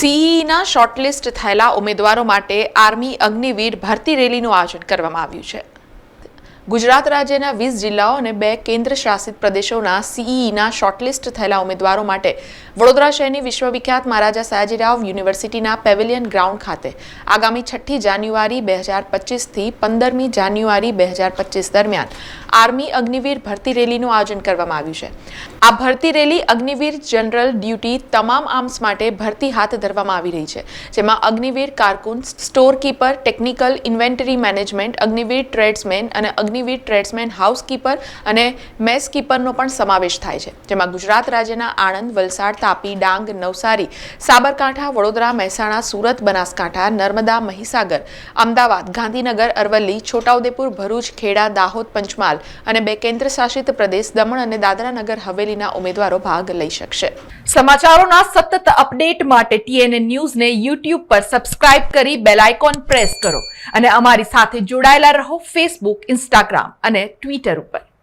સીઈના shortlist થયેલા ઉમેદવારો માટે આર્મી અગ્નિવીર ભરતી રેલીનું આયોજન કરવામાં આવ્યું છે. ગુજરાત રાજ્યના વીસ જિલ્લાઓ અને બે કેન્દ્ર શાસિત પ્રદેશોના સીઈના શોર્ટલિસ્ટ થયેલા ઉમેદવારો માટે વડોદરા શહેરની વિશ્વવિખ્યાત મહારાજા સયાજીરાવ યુનિવર્સિટીના પેવેલિયન ગ્રાઉન્ડ ખાતે આગામી છઠ્ઠી જાન્યુઆરી બે હજાર પચીસથી પંદરમી જાન્યુઆરી બે હજાર પચીસ દરમિયાન આર્મી અગ્નિવીર ભરતી રેલીનું આયોજન કરવામાં આવ્યું છે. આ ભરતી રેલી અગ્નિવીર જનરલ ડ્યુટી તમામ આર્મ્સ માટે ભરતી હાથ ધરવામાં આવી રહી છે, જેમાં અગ્નિવીર કારકુન, storekeeper, technical inventory management, Agniveer tradesman અને અગ્નિવીર ટ્રેડ્સમેન, હાઉસકીપર અને મેસ કીપરનો પણ સમાવેશ થાય છે. જેમાં ગુજરાત રાજ્યના આણંદ, વલસાડ, તાપી, ડાંગ, નવસારી, સાબરકાંઠા, વડોદરા, મહેસાણા, સુરત, બનાસકાંઠા, નર્મદા, મહીસાગર, અમદાવાદ, ગાંધીનગર, અરવલ્લી, છોટાઉદેપુર, ભરૂચ, ખેડા, દાહોદ, પંચમહાલ અને બે કેન્દ્ર શાસિત પ્રદેશ દમણ અને દાદરા નગર હવેલીના ઉમેદવારો ભાગ લઈ શકશે. સમાચારોના સતત અપડેટ માટે ટીએનએ ન્યૂઝને યુટ્યુબ પર સબસ્ક્રાઇબ કરી બેલ આઇકોન પ્રેસ કરો અને અમારી સાથે જોડાયેલા રહો ફેસબુક ઇન્સ્ટાગ્રામ અને ટ્વિટર ઉપર.